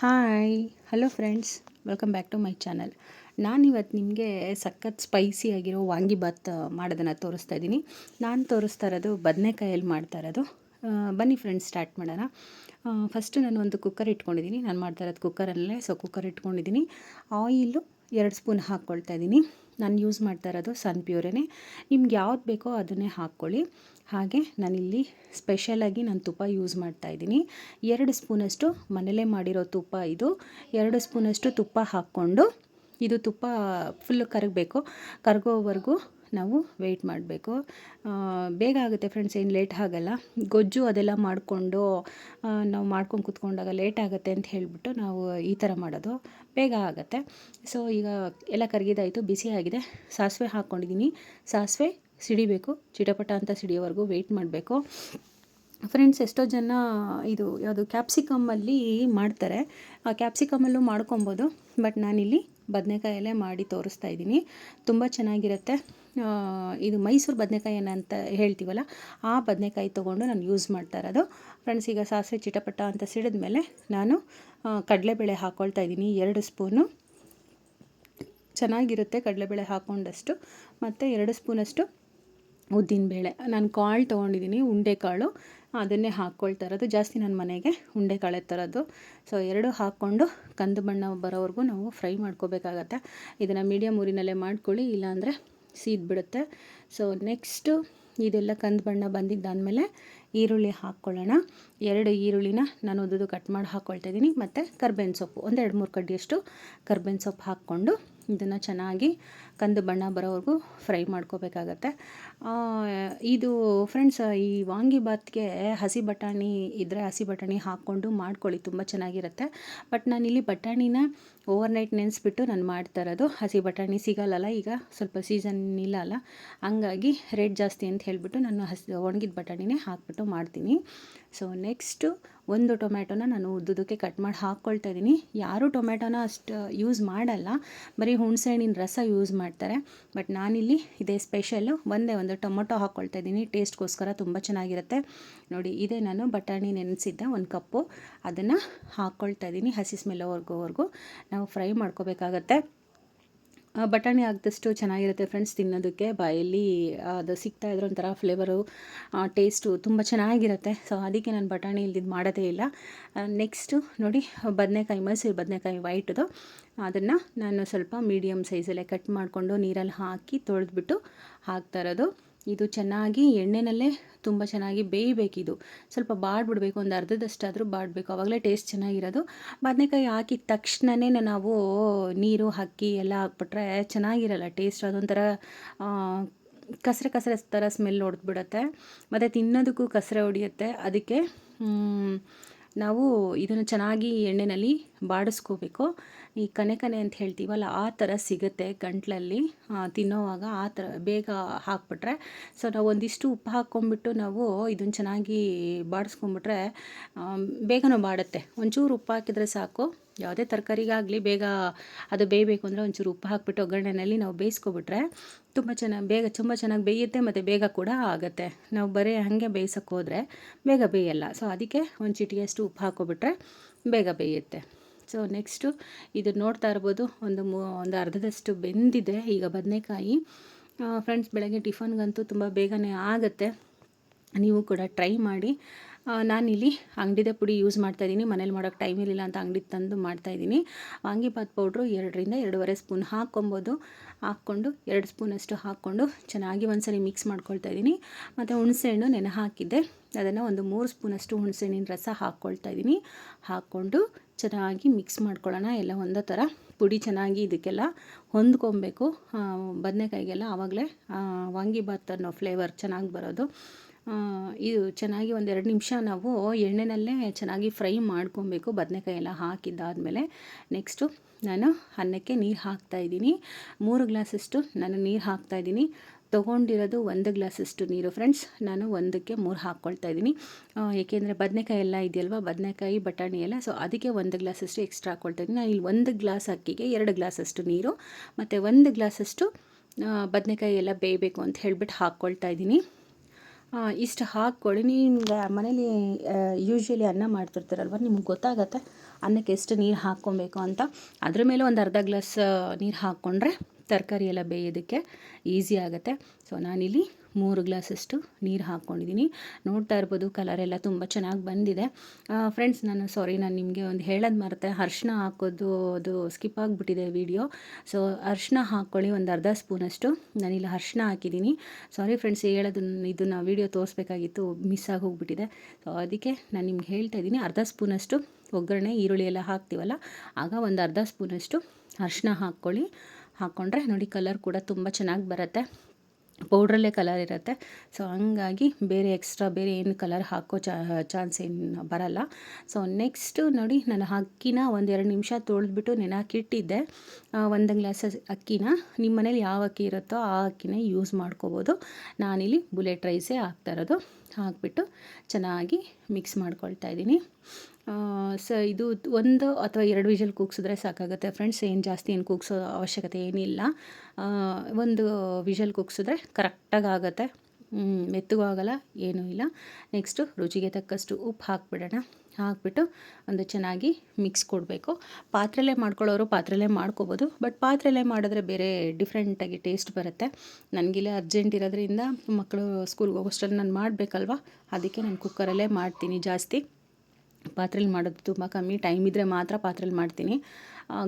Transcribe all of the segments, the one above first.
Hi hello friends welcome back to my channel ನಾನಿವತ್ತು ನಿಮಗೆ ಸಖತ್ ಸ್ಪೈಸಿ ಆಗಿರೋ ವಾಂಗಿಬಾತ್ ಮಾಡೋದನ್ನು ತೋರಿಸ್ತಾ ಇದ್ದೀನಿ ನಾನು ತೋರಿಸ್ತಾ ಇರೋದು ಬದನೆಕಾಯಲ್ಲಿ ಮಾಡ್ತಾ ಇರೋದು. ಬನ್ನಿ ಫ್ರೆಂಡ್ಸ್ ಸ್ಟಾರ್ಟ್ ಮಾಡೋಣ. ಫಸ್ಟು ನಾನು ಒಂದು ಕುಕ್ಕರ್ ಇಟ್ಕೊಂಡಿದ್ದೀನಿ ನಾನು ಮಾಡ್ತಾ ಇರೋದು ಕುಕ್ಕರಲ್ಲೇ ಸೊ ಕುಕ್ಕರ್ ಇಟ್ಕೊಂಡಿದ್ದೀನಿ ಆಯಿಲು ಎರಡು ಸ್ಪೂನ್ ಹಾಕ್ಕೊಳ್ತಾ ಇದ್ದೀನಿ ನಾನು ಯೂಸ್ ಮಾಡ್ತಾ ಇರೋದು ಸನ್ ಪ್ಯೂರೇ ನಿಮ್ಗೆ ಯಾವ್ದು ಬೇಕೋ ಅದನ್ನೇ ಹಾಕ್ಕೊಳ್ಳಿ. ಹಾಗೆ ನಾನಿಲ್ಲಿ ಸ್ಪೆಷಲಾಗಿ ನಾನು ತುಪ್ಪ ಯೂಸ್ ಮಾಡ್ತಾ ಇದ್ದೀನಿ. ಎರಡು ಸ್ಪೂನಷ್ಟು ಮನೇಲೇ ಮಾಡಿರೋ ತುಪ್ಪ ಇದು. ಎರಡು ಸ್ಪೂನಷ್ಟು ತುಪ್ಪ ಹಾಕ್ಕೊಂಡು, ಇದು ತುಪ್ಪ ಫುಲ್ ಕರಗಬೇಕು. ಕರಗೋವರೆಗೂ ನಾವು ವೆಯ್ಟ್ ಮಾಡಬೇಕು. ಬೇಗ ಆಗುತ್ತೆ ಫ್ರೆಂಡ್ಸ್ ಏನು ಲೇಟ್ ಆಗಲ್ಲ. ಗೊಜ್ಜು ಅದೆಲ್ಲ ಮಾಡಿಕೊಂಡು ನಾವು ಮಾಡ್ಕೊಂಡು ಕೂತ್ಕೊಂಡಾಗ ಲೇಟ್ ಆಗುತ್ತೆ ಅಂತ ಹೇಳಿಬಿಟ್ಟು ನಾವು ಈ ಥರ ಮಾಡೋದು. ಬೇಗ ಆಗುತ್ತೆ. ಸೊ ಈಗ ಎಲ್ಲ ಕರಗಿದಾಯಿತು ಬಿಸಿ ಆಗಿದೆ. ಸಾಸಿವೆ ಹಾಕ್ಕೊಂಡಿದ್ದೀನಿ ಸಾಸಿವೆ ಸಿಡಿಬೇಕು. ಚಿಟಪಟ ಅಂತ ಸಿಡಿಯೋವರೆಗೂ ವೆಯ್ಟ್ ಮಾಡಬೇಕು. ಫ್ರೆಂಡ್ಸ್ ಎಷ್ಟೋ ಜನ ಇದು, ಯಾವುದು ಕ್ಯಾಪ್ಸಿಕಮ್ಮಲ್ಲಿ ಮಾಡ್ತಾರೆ. ಆ ಕ್ಯಾಪ್ಸಿಕಮ್ಮಲ್ಲೂ ಮಾಡ್ಕೊಬೋದು. ಬಟ್ ನಾನಿಲ್ಲಿ ಬದನೆಕಾಯಲ್ಲೇ ಮಾಡಿ ತೋರಿಸ್ತಾ ಇದ್ದೀನಿ. ತುಂಬ ಚೆನ್ನಾಗಿರುತ್ತೆ. ಇದು ಮೈಸೂರು ಬದನೆಕಾಯಿ ಅಂತ ಹೇಳ್ತೀವಲ್ಲ, ಆ ಬದನೆಕಾಯಿ ತೊಗೊಂಡು ನಾನು ಯೂಸ್ ಮಾಡ್ತಾ ಇರೋದು. ಫ್ರೆಂಡ್ಸ್, ಈಗ ಸಾಸಿವೆ ಚಿಟಪಟ ಅಂತ ಸಿಡಿದ ಮೇಲೆ ನಾನು ಕಡಲೆಬೇಳೆ ಹಾಕ್ಕೊಳ್ತಾ ಇದ್ದೀನಿ. ಎರಡು ಸ್ಪೂನು. ಚೆನ್ನಾಗಿರುತ್ತೆ ಕಡಲೆಬೇಳೆ ಹಾಕ್ಕೊಂಡಷ್ಟು ಮತ್ತು ಎರಡು ಸ್ಪೂನಷ್ಟು ಉದ್ದಿನಬೇಳೆ. ನಾನು ಕಾಳು ತೊಗೊಂಡಿದ್ದೀನಿ ಉಂಡೆಕಾಳು ಅದನ್ನೇ ಹಾಕ್ಕೊಳ್ತಾ ಇರೋದು. ಜಾಸ್ತಿ ನನ್ನ ಮನೆಗೆ ಉಂಡೆಕಾಳೆ ತರೋದು. ಸೊ ಎರಡು ಹಾಕ್ಕೊಂಡು ಕಂದು ಬಣ್ಣ ಬರೋವರೆಗೂ ನಾವು ಫ್ರೈ ಮಾಡ್ಕೋಬೇಕಾಗತ್ತೆ. ಇದನ್ನು ಮೀಡಿಯಮ್ ಊರಿನಲ್ಲೇ ಮಾಡ್ಕೊಳ್ಳಿ, ಇಲ್ಲಾಂದರೆ ಸೀದ್ಬಿಡುತ್ತೆ. ಸೊ ನೆಕ್ಸ್ಟು ಇದೆಲ್ಲ ಕಂದು ಬಣ್ಣ ಬಂದಿದ್ದಾದಮೇಲೆ ಈರುಳ್ಳಿ ಹಾಕ್ಕೊಳ್ಳೋಣ. ಎರಡು ಈರುಳ್ಳಿನ ನಾನು ಉದ್ದು ಕಟ್ ಮಾಡಿ ಹಾಕ್ಕೊಳ್ತಾ ಇದ್ದೀನಿ. ಮತ್ತು ಕರ್ಬೇವಿನ ಸೊಪ್ಪು, ಒಂದು ಎರಡು ಮೂರು ಕಡ್ಡಿಯಷ್ಟು ಕರ್ಬೇವಿನ ಸೊಪ್ಪು ಹಾಕ್ಕೊಂಡು ಇದನ್ನು ಚೆನ್ನಾಗಿ ಕಂದು ಬಣ್ಣ ಬರೋವರೆಗೂ ಫ್ರೈ ಮಾಡ್ಕೋಬೇಕಾಗತ್ತೆ. ಇದು ಫ್ರೆಂಡ್ಸ್ ಈ ವಾಂಗಿಬಾತ್ಗೆ ಹಸಿ ಬಟಾಣಿ ಇದ್ದರೆ ಹಸಿ ಬಟಾಣಿ ಹಾಕ್ಕೊಂಡು ಮಾಡ್ಕೊಳ್ಳಿ, ತುಂಬ ಚೆನ್ನಾಗಿರುತ್ತೆ. ಬಟ್ ನಾನಿಲ್ಲಿ ಬಟಾಣಿನ ಓವರ್ ನೈಟ್ ನೆನೆಸ್ಬಿಟ್ಟು ನಾನು ಮಾಡ್ತಾ ಇರೋದು. ಹಸಿ ಬಟಾಣಿ ಸಿಗಲ್ಲಲ್ಲ, ಈಗ ಸ್ವಲ್ಪ ಸೀಸನ್ ಇಲ್ಲ ಅಲ್ಲ. ಹಂಗಾಗಿ ರೇಟ್ ಜಾಸ್ತಿ ಅಂತ ಹೇಳಿಬಿಟ್ಟು ನಾನು ಹಸಿ ಒಣಗಿದ ಬಟಾಣಿನೇ ಹಾಕ್ಬಿಟ್ಟು ಮಾಡ್ತೀನಿ. ಸೊ ನೆಕ್ಸ್ಟು ಒಂದು ಟೊಮ್ಯಾಟೊನ ನಾನು ಉದ್ದುದಕ್ಕೆ ಕಟ್ ಮಾಡಿ ಹಾಕ್ಕೊಳ್ತಾ ಇದ್ದೀನಿ. ಯಾರೂ ಟೊಮ್ಯಾಟೊನ ಅಷ್ಟು ಯೂಸ್ ಮಾಡಲ್ಲ. ಬರೀ ಹುಣಸೆಹಣ್ಣಿನ ರಸ ಯೂಸ್ ಮಾಡ್ತಾರೆ. ಬಟ್ ನಾನಿಲ್ಲಿ ಇದೇ ಸ್ಪೆಷಲ್ಲು ಒಂದೇ ಒಂದು ಟೊಮೊಟೊ ಹಾಕ್ಕೊಳ್ತಾ ಇದ್ದೀನಿ. ಟೇಸ್ಟ್ಗೋಸ್ಕರ ತುಂಬ ಚೆನ್ನಾಗಿರುತ್ತೆ. ನೋಡಿ, ಇದೇ ನಾನು ಬಟಾಣಿ ನೆನೆಸಿದ್ದ ಒಂದು ಕಪ್ಪು. ಅದನ್ನು ಹಾಕ್ಕೊಳ್ತಾ ಇದ್ದೀನಿ ಹಸಿ ಸ್ಮೆಲ್ ನಾವು ಫ್ರೈ ಮಾಡ್ಕೋಬೇಕಾಗತ್ತೆ. ಬಟಾಣಿ ಹಾಕಿದಷ್ಟು ಚೆನ್ನಾಗಿರುತ್ತೆ ಫ್ರೆಂಡ್ಸ್ ತಿನ್ನೋದಕ್ಕೆ. ಬಾಯಲ್ಲಿ ಅದು ಸಿಗ್ತಾ ಇದ್ರೆ ಒಂಥರ ಫ್ಲೇವರು ಟೇಸ್ಟು ತುಂಬ ಚೆನ್ನಾಗಿರುತ್ತೆ. ಸೊ ಅದಕ್ಕೆ ನಾನು ಬಟಾಣಿ ಇಲ್ದಿದ್ದು ಮಾಡೋದೇ ಇಲ್ಲ. ನೆಕ್ಸ್ಟು ನೋಡಿ, ಬದನೆಕಾಯಿ, ಮೈಸೂರು ಬದನೆಕಾಯಿ ವೈಟ್ದು ಅದನ್ನು ನಾನು ಸ್ವಲ್ಪ ಮೀಡಿಯಮ್ ಸೈಜಲ್ಲೇ ಕಟ್ ಮಾಡಿಕೊಂಡು ನೀರಲ್ಲಿ ಹಾಕಿ ತೊಳೆದ್ಬಿಟ್ಟು ಹಾಕ್ತಾ ಇರೋದು. ಇದು ಚೆನ್ನಾಗಿ ಎಣ್ಣೆನಲ್ಲೇ ತುಂಬ ಚೆನ್ನಾಗಿ ಬೇಯಬೇಕಿದು. ಸ್ವಲ್ಪ ಬಾಡ್ಬಿಡ್ಬೇಕು, ಒಂದು ಅರ್ಧದಷ್ಟಾದರೂ ಬಾಡಬೇಕು. ಅವಾಗಲೇ ಟೇಸ್ಟ್ ಚೆನ್ನಾಗಿರೋದು. ಬದನೆಕಾಯಿ ಹಾಕಿದ ತಕ್ಷಣವೇ ನಾವು ನೀರು ಹಾಕಿ ಎಲ್ಲ ಹಾಕ್ಬಿಟ್ರೆ ಚೆನ್ನಾಗಿರಲ್ಲ. ಟೇಸ್ಟ್ ಅದೊಂಥರ ಕಸರೆ ಕಸರೆ ಥರ ಸ್ಮೆಲ್ ಹೊಡೆದ್ಬಿಡತ್ತೆ. ಮತ್ತು ತಿನ್ನೋದಕ್ಕೂ ಕಸರೆ ಹೊಡಿಯುತ್ತೆ. ಅದಕ್ಕೆ ನಾವು ಇದನ್ನು ಚೆನ್ನಾಗಿ ಎಣ್ಣೆಯಲ್ಲಿ ಬಾಡಿಸ್ಕೋಬೇಕು. ಈ ಕನೆ ಕನೆ ಅಂತ ಹೇಳ್ತೀವಲ್ಲ, ಆ ಥರ ಸಿಗುತ್ತೆ ಗಂಟ್ಲಲ್ಲಿ. ತಿನ್ನೋವಾಗ ಆ ಥರ ಬೇಗ ಹಾಕ್ಬಿಟ್ರೆ. ಸೊ, ನಾವು ಒಂದಿಷ್ಟು ಉಪ್ಪು ಹಾಕ್ಕೊಂಬಿಟ್ಟು ನಾವು ಇದನ್ನು ಚೆನ್ನಾಗಿ ಬಾಡಿಸ್ಕೊಂಬಿಟ್ರೆ ಬೇಗನೂ ಬಾಡುತ್ತೆ. ಒಂಚೂರು ಉಪ್ಪು ಹಾಕಿದರೆ ಸಾಕು. ಯಾವುದೇ ತರಕಾರಿಗಾಗಲಿ ಬೇಗ ಅದು ಬೇಯಬೇಕು ಅಂದರೆ ಒಂಚೂರು ಉಪ್ಪು ಹಾಕ್ಬಿಟ್ಟು ಒಗ್ಗರಣೆಯಲ್ಲಿ ನಾವು ಬೇಯಿಸ್ಕೊಬಿಟ್ರೆ ತುಂಬ ಚೆನ್ನಾಗಿ ಬೇಗ, ತುಂಬ ಚೆನ್ನಾಗಿ ಬೇಯುತ್ತೆ ಮತ್ತು ಬೇಗ ಕೂಡ ಆಗುತ್ತೆ. ನಾವು ಬರೀ ಹಾಗೆ ಬೇಯಿಸೋಕ್ಕೋದ್ರೆ ಬೇಗ ಬೇಯಲ್ಲ. ಸೊ, ಅದಕ್ಕೆ ಒಂದು ಚಿಟಿಗೆಯಷ್ಟು ಉಪ್ಪು ಹಾಕ್ಕೊಬಿಟ್ರೆ ಬೇಗ ಬೇಯುತ್ತೆ. ಸೊ ನೆಕ್ಸ್ಟು ಇದು ನೋಡ್ತಾ ಇರ್ಬೋದು. ಒಂದು ಮೂ, ಒಂದು ಅರ್ಧದಷ್ಟು ಬೆಂದಿದೆ ಈಗ ಬದನೆಕಾಯಿ. ಫ್ರೆಂಡ್ಸ್ ಬೆಳಗ್ಗೆ ಟಿಫನ್ಗಂತೂ ತುಂಬ ಬೇಗನೆ ಆಗುತ್ತೆ. ನೀವು ಕೂಡ ಟ್ರೈ ಮಾಡಿ. ನಾನು ನಾನಿಲ್ಲಿ ಅಂಗಡಿದೆ ಪುಡಿ ಯೂಸ್ ಮಾಡ್ತಾಯಿದ್ದೀನಿ ಮನೇಲಿ ಮಾಡೋಕ್ಕೆ ಟೈಮ್ ಇರಲಿಲ್ಲ ಅಂತ ಅಂಗಡಿ ತಂದು ಮಾಡ್ತಾಯಿದ್ದೀನಿ ವಾಂಗಿಭಾತ್ ಪೌಡ್ರು ಎರಡರಿಂದ ಎರಡೂವರೆ ಸ್ಪೂನ್ ಹಾಕ್ಕೊಬೋದು. ಹಾಕ್ಕೊಂಡು ಎರಡು ಸ್ಪೂನಷ್ಟು ಹಾಕ್ಕೊಂಡು ಚೆನ್ನಾಗಿ ಒಂದ್ಸರಿ ಮಿಕ್ಸ್ ಮಾಡ್ಕೊಳ್ತಾ ಇದ್ದೀನಿ. ಮತ್ತು ಹುಣಸೆಹಣ್ಣು ನೆನೆ ಹಾಕಿದ್ದೆ. ಅದನ್ನು ಒಂದು ಮೂರು ಸ್ಪೂನಷ್ಟು ಹುಣಸೆಹಣ್ಣಿನ ರಸ ಹಾಕ್ಕೊಳ್ತಾ ಇದ್ದೀನಿ. ಹಾಕ್ಕೊಂಡು ಚೆನ್ನಾಗಿ ಮಿಕ್ಸ್ ಮಾಡ್ಕೊಳ್ಳೋಣ. ಎಲ್ಲ ಒಂದೇ ಥರ. ಪುಡಿ ಚೆನ್ನಾಗಿ ಇದಕ್ಕೆಲ್ಲ ಹೊಂದ್ಕೊಬೇಕು. ಬದನೆಕಾಯಿಗೆಲ್ಲ ಆವಾಗಲೇ ವಾಂಗಿಬಾತ್ ಅನ್ನೋ ಫ್ಲೇವರ್ ಚೆನ್ನಾಗಿ ಬರೋದು. ಇದು ಚೆನ್ನಾಗಿ ಒಂದೆರಡು ನಿಮಿಷ ನಾವು ಎಣ್ಣೆನಲ್ಲೇ ಚೆನ್ನಾಗಿ ಫ್ರೈ ಮಾಡ್ಕೊಬೇಕು. ಬದನೆಕಾಯಿ ಎಲ್ಲ ಹಾಕಿದ್ದಾದಮೇಲೆ. ನೆಕ್ಸ್ಟು ನಾನು ಅನ್ನಕ್ಕೆ ನೀರು ಹಾಕ್ತಾಯಿದ್ದೀನಿ ಮೂರು ಗ್ಲಾಸಷ್ಟು ನಾನು ನೀರು ಹಾಕ್ತಾಯಿದ್ದೀನಿ ತೊಗೊಂಡಿರೋದು ಒಂದು ಗ್ಲಾಸಷ್ಟು ನೀರು ಫ್ರೆಂಡ್ಸ್. ನಾನು ಒಂದಕ್ಕೆ ಮೂರು ಹಾಕ್ಕೊಳ್ತಾ ಇದ್ದೀನಿ. ಏಕೆಂದರೆ ಬದನೆಕಾಯಿ ಎಲ್ಲ ಇದೆಯಲ್ವ? ಬದನೆಕಾಯಿ, ಬಟಾಣಿ ಎಲ್ಲ. ಸೊ ಅದಕ್ಕೆ ಒಂದು ಗ್ಲಾಸಷ್ಟು ಎಕ್ಸ್ಟ್ರಾ ಹಾಕ್ಕೊಳ್ತಾ ಇದ್ದೀನಿ. ನಾನು ಇಲ್ಲಿ ಒಂದು ಗ್ಲಾಸ್ ಅಕ್ಕಿಗೆ ಎರಡು ಗ್ಲಾಸಷ್ಟು ನೀರು, ಮತ್ತು ಒಂದು ಗ್ಲಾಸಷ್ಟು ಬದನೆಕಾಯಿ ಎಲ್ಲ ಬೇಯಬೇಕು ಅಂತ ಹೇಳಿಬಿಟ್ಟು ಹಾಕ್ಕೊಳ್ತಾ ಇದ್ದೀನಿ. ಇಷ್ಟು ಹಾಕ್ಕೊಳ್ಳಿ. ನಿಮ್ಗೆ ಮನೇಲಿ ಯೂಶ್ವಲಿ ಅನ್ನ ಮಾಡ್ತಿರ್ತಾರಲ್ವ? ನಿಮ್ಗೆ ಗೊತ್ತಾಗತ್ತೆ. ಅನ್ನಕ್ಕೆ ಎಷ್ಟು ನೀರು ಹಾಕ್ಕೊಬೇಕು ಅಂತ. ಅದ್ರ ಮೇಲೆ ಒಂದು ಅರ್ಧ ಗ್ಲಾಸ್ ನೀರು ಹಾಕ್ಕೊಂಡ್ರೆ ತರಕಾರಿ ಎಲ್ಲ ಬೇಯೋದಕ್ಕೆ ಈಸಿ ಆಗುತ್ತೆ. ಸೊ ನಾನಿಲ್ಲಿ ಮೂರು ಗ್ಲಾಸಷ್ಟು ನೀರು ಹಾಕ್ಕೊಂಡಿದ್ದೀನಿ. ನೋಡ್ತಾ ಇರ್ಬೋದು ಕಲರ್ ಎಲ್ಲ ತುಂಬ ಚೆನ್ನಾಗಿ ಬಂದಿದೆ. ಫ್ರೆಂಡ್ಸ್ ನಾನು ಸಾರಿ ನಾನು ನಿಮಗೆ ಒಂದು ಹೇಳೋದು ಮರೆತೆ. ಅರ್ಶಿನ ಹಾಕೋದು, ಅದು ಸ್ಕಿಪ್ ಆಗಿಬಿಟ್ಟಿದೆ ವಿಡಿಯೋ ಸೊ ಅರ್ಶಿನ ಹಾಕ್ಕೊಳ್ಳಿ ಒಂದು ಅರ್ಧ ಸ್ಪೂನಷ್ಟು. ನಾನಿಲ್ಲಿ ಅರ್ಶಿನ ಹಾಕಿದ್ದೀನಿ. ಸಾರಿ ಫ್ರೆಂಡ್ಸ್ ಹೇಳೋದು ಇದನ್ನು ವೀಡಿಯೋ ತೋರಿಸ್ಬೇಕಾಗಿತ್ತು ಮಿಸ್ ಆಗಿ ಹೋಗ್ಬಿಟ್ಟಿದೆ. ಸೊ ಅದಕ್ಕೆ ನಾನು ನಿಮ್ಗೆ ಹೇಳ್ತಾ ಇದ್ದೀನಿ, ಅರ್ಧ ಸ್ಪೂನಷ್ಟು ಒಗ್ಗರಣೆ, ಈರುಳ್ಳಿ ಎಲ್ಲ ಹಾಕ್ತೀವಲ್ಲ, ಆಗ ಒಂದು ಅರ್ಧ ಸ್ಪೂನಷ್ಟು ಅರ್ಶಿನ ಹಾಕ್ಕೊಳ್ಳಿ. ಹಾಕ್ಕೊಂಡ್ರೆ ನೋಡಿ ಕಲರ್ ಕೂಡ ತುಂಬ ಚೆನ್ನಾಗಿ ಬರುತ್ತೆ. ಪೌಡ್ರಲ್ಲೇ ಕಲರ್ ಇರುತ್ತೆ. ಸೊ ಹಂಗಾಗಿ ಬೇರೆ ಎಕ್ಸ್ಟ್ರಾ ಬೇರೆ ಏನು ಕಲರ್ ಹಾಕೋ ಚಾನ್ಸ್ ಏನು ಬರಲ್ಲ. ಸೊ ನೆಕ್ಸ್ಟು ನೋಡಿ ನಾನು ಅಕ್ಕಿನ ಒಂದೆರಡು ನಿಮಿಷ ತೊಳೆದ್ಬಿಟ್ಟು ನೆನಾಕಿಟ್ಟಿದ್ದೆ ಒಂದು ಗ್ಲಾಸ್ ಅಕ್ಕಿನ. ನಿಮ್ಮ ಮನೇಲಿ ಯಾವ ಅಕ್ಕಿ ಇರುತ್ತೋ ಆ ಅಕ್ಕಿನೇ ಯೂಸ್ ಮಾಡ್ಕೋಬೋದು. ನಾನಿಲ್ಲಿ ಬುಲೆಟ್ ರೈಸೇ ಹಾಕ್ತಾ ಇರೋದು. ಹಾಕ್ಬಿಟ್ಟು ಚೆನ್ನಾಗಿ ಮಿಕ್ಸ್ ಮಾಡ್ಕೊಳ್ತಾ ಇದ್ದೀನಿ. ಸ ಇದು ಒಂದು ಅಥವಾ ಎರಡು ವಿಷಲ್ ಕೂಗ್ಸಿದ್ರೆ ಸಾಕಾಗುತ್ತೆ. ಫ್ರೆಂಡ್ಸ್ ಏನು ಜಾಸ್ತಿ ಏನು ಕೂಗ್ಸೋ ಅವಶ್ಯಕತೆ ಏನಿಲ್ಲ. ಒಂದು ವಿಷಲ್ ಕೂಗ್ಸಿದ್ರೆ ಕರೆಕ್ಟಾಗಿ ಆಗುತ್ತೆ ಮೆತ್ತಗೂ ಆಗಲ್ಲ ಏನೂ ಇಲ್ಲ. ನೆಕ್ಸ್ಟು ರುಚಿಗೆ ತಕ್ಕಷ್ಟು ಉಪ್ಪು ಹಾಕ್ಬಿಡೋಣ. ಹಾಕ್ಬಿಟ್ಟು ಒಂದು ಚೆನ್ನಾಗಿ ಮಿಕ್ಸ್ ಕೊಡಬೇಕು. ಪಾತ್ರೆಲೇ ಮಾಡ್ಕೊಳ್ಳೋರು ಪಾತ್ರೆಲೇ ಮಾಡ್ಕೋಬೋದು. ಬಟ್ ಪಾತ್ರೆಲೇ ಮಾಡಿದ್ರೆ ಬೇರೆ ಡಿಫ್ರೆಂಟಾಗಿ ಟೇಸ್ಟ್ ಬರುತ್ತೆ. ನನಗಿಲ್ಲ ಅರ್ಜೆಂಟ್ ಇರೋದ್ರಿಂದ ಮಕ್ಕಳು ಸ್ಕೂಲ್ಗೆ ಹೋಗೋಷ್ಟರಲ್ಲಿ ನಾನು ಮಾಡಬೇಕಲ್ವ? ಅದಕ್ಕೆ ನಾನು ಕುಕ್ಕರಲ್ಲೇ ಮಾಡ್ತೀನಿ ಜಾಸ್ತಿ. ಪಾತ್ರೆಲಿ ಮಾಡೋದು ತುಂಬ ಕಮ್ಮಿ. ಟೈಮ್ ಇದ್ದರೆ ಮಾತ್ರ ಪಾತ್ರೆಲಿ ಮಾಡ್ತೀನಿ.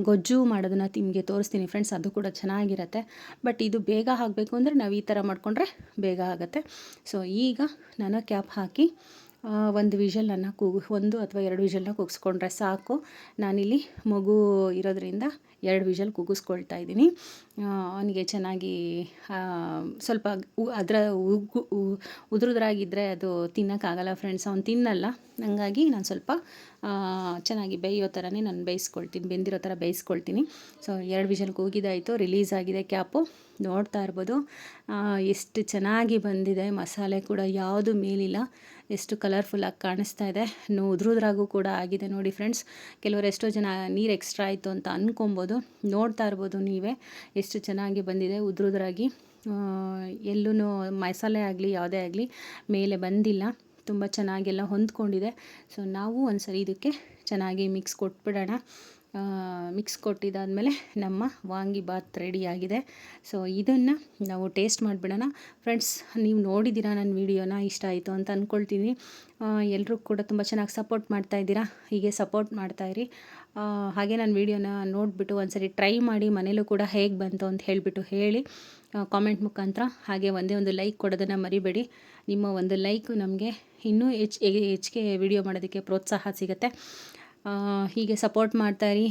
ಗೊಜ್ಜು ಮಾಡೋದನ್ನು ನಿಮಗೆ ತೋರಿಸ್ತೀನಿ ಫ್ರೆಂಡ್ಸ್ ಅದು ಕೂಡ ಚೆನ್ನಾಗಿರುತ್ತೆ. ಬಟ್ ಇದು ಬೇಗ ಆಗಬೇಕು ಅಂದರೆ ನಾವು ಈ ಥರ ಮಾಡಿಕೊಂಡ್ರೆ ಬೇಗ ಆಗುತ್ತೆ. ಸೊ ಈಗ ನಾನು ಕ್ಯಾಪ್ ಹಾಕಿ ಒಂದು ವಿಷಲನ್ನು ಕೂಗು, ಒಂದು ಅಥವಾ ಎರಡು ವಿಷಲನ್ನ ಕೂಗಿಸ್ಕೊಂಡ್ರೆ ಸಾಕು. ನಾನಿಲ್ಲಿ ಮಗು ಇರೋದ್ರಿಂದ ಎರಡು ವಿಷಲ್ ಕೂಗಿಸ್ಕೊಳ್ತಾ ಇದ್ದೀನಿ. ಅವನಿಗೆ ಚೆನ್ನಾಗಿ ಸ್ವಲ್ಪ ಅದರ ಉದುರುದ್ರಾಗಿದ್ದರೆ ಅದು ತಿನ್ನೋಕ್ಕಾಗಲ್ಲ ಫ್ರೆಂಡ್ಸ್. ಅವ್ನು ತಿನ್ನಲ್ಲ. ಹಂಗಾಗಿ ನಾನು ಸ್ವಲ್ಪ ಚೆನ್ನಾಗಿ ಬೇಯೋ ಥರನೇ ನಾನು ಬೇಯಿಸ್ಕೊಳ್ತೀನಿ, ಬೆಂದಿರೋ ಥರ ಬೇಯಿಸ್ಕೊಳ್ತೀನಿ. ಸೊ, ಎರಡು ವಿಷಲ್ ಕೂಗಿದಾಯಿತು, ರಿಲೀಸ್ ಆಗಿದೆ ಕ್ಯಾಪು. ನೋಡ್ತಾ ಇರ್ಬೋದು. ಎಷ್ಟು ಚೆನ್ನಾಗಿ ಬಂದಿದೆ. ಮಸಾಲೆ ಕೂಡ ಯಾವುದು ಮೇಲಿಲ್ಲ. ಎಷ್ಟು ಕಲರ್ಫುಲ್ಲಾಗಿ ಕಾಣಿಸ್ತಾ ಇದೆ. ನೋ ಉದ್ರುದ್ರಾಗೂ ಕೂಡ ಆಗಿದೆ ನೋಡಿ ಫ್ರೆಂಡ್ಸ್ ಕೆಲವರು ಎಷ್ಟೋ ಜನ ನೀರು ಎಕ್ಸ್ಟ್ರಾ ಆಯಿತು ಅಂತ ಅಂದ್ಕೊಬೋದು ನೋಡ್ತಾ ಇರ್ಬೋದು ನೀವೇ ಎಷ್ಟು ಚೆನ್ನಾಗಿ ಬಂದಿದೆ ಉದ್ರುದ್ರಾಗಿ. ಎಲ್ಲೂ ಮಸಾಲೆ ಆಗಲಿ, ಯಾವುದೇ ಆಗಲಿ ಮೇಲೆ ಬಂದಿಲ್ಲ. ತುಂಬ ಚೆನ್ನಾಗೆಲ್ಲ ಹೊಂದ್ಕೊಂಡಿದೆ. ಸೊ ನಾವು ಒಂದು ಸರಿ ಇದಕ್ಕೆ ಚೆನ್ನಾಗಿ ಮಿಕ್ಸ್ ಕೊಟ್ಬಿಡೋಣ. ಮಿಕ್ಸ್ ಕೊಟ್ಟಿದ್ದಾದಮೇಲೆ ನಮ್ಮ ವಾಂಗಿಬಾತ್ ರೆಡಿಯಾಗಿದೆ ಸೊ ಇದನ್ನು ನಾವು ಟೇಸ್ಟ್ ಮಾಡಿಬಿಡೋಣ. ಫ್ರೆಂಡ್ಸ್ ನೀವು ನೋಡಿದ್ದೀರಾ ನನ್ನ ವೀಡಿಯೋನ ಇಷ್ಟ ಆಯಿತು ಅಂತ ಅಂದ್ಕೊಳ್ತೀನಿ ಎಲ್ಲರೂ ಕೂಡ ತುಂಬ ಚೆನ್ನಾಗಿ ಸಪೋರ್ಟ್ ಮಾಡ್ತಾ ಮಾಡ್ತಾಯಿದ್ದೀರಾ ಹೀಗೆ ಸಪೋರ್ಟ್ ಮಾಡ್ತಾಯಿರಿ ಹಾಗೆ ನಾನು ವೀಡಿಯೋನ ನೋಡಿಬಿಟ್ಟು ಒಂದ್ಸರಿ ಟ್ರೈ ಮಾಡಿ, ಮನೇಲೂ ಕೂಡ ಹೇಗೆ ಬಂತು ಅಂತ ಹೇಳಿಬಿಟ್ಟು ಹೇಳಿ ಕಾಮೆಂಟ್ ಮುಖಾಂತರ ಹಾಗೆ ಒಂದೇ ಒಂದು ಲೈಕ್ ಕೊಡೋದನ್ನು ಮರಿಬೇಡಿ. ನಿಮ್ಮ ಒಂದು ಲೈಕು ನಮಗೆ ಇನ್ನೂ ಹೆಚ್ಚು ಹೆಚ್ಚಿಗೆ ವಿಡಿಯೋ ಮಾಡೋದಕ್ಕೆ ಪ್ರೋತ್ಸಾಹ ಸಿಗುತ್ತೆ. ಹೀಗೆ ಸಪೋರ್ಟ್ ಮಾಡ್ತಾಯಿರಿ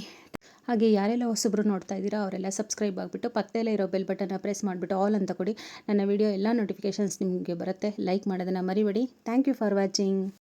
ಹಾಗೆ ಯಾರೆಲ್ಲ ಹೊಸಬ್ರು ನೋಡ್ತಾ ಇದ್ದೀರಾ, ಅವರೆಲ್ಲ ಸಬ್ಸ್ಕ್ರೈಬ್ ಆಗಿಬಿಟ್ಟು ಪಕ್ಕದಲ್ಲೇ ಇರೋ ಬೆಲ್ ಬಟನ್ನ ಪ್ರೆಸ್ ಮಾಡಿಬಿಟ್ಟು ಆಲ್ ಅಂತ ಕೊಡಿ. ನನ್ನ ವಿಡಿಯೋ ಎಲ್ಲ ನೋಟಿಫಿಕೇಷನ್ಸ್ ನಿಮಗೆ ಬರುತ್ತೆ. ಲೈಕ್ ಮಾಡೋದನ್ನು ಮರಿಬೇಡಿ. Thank you for watching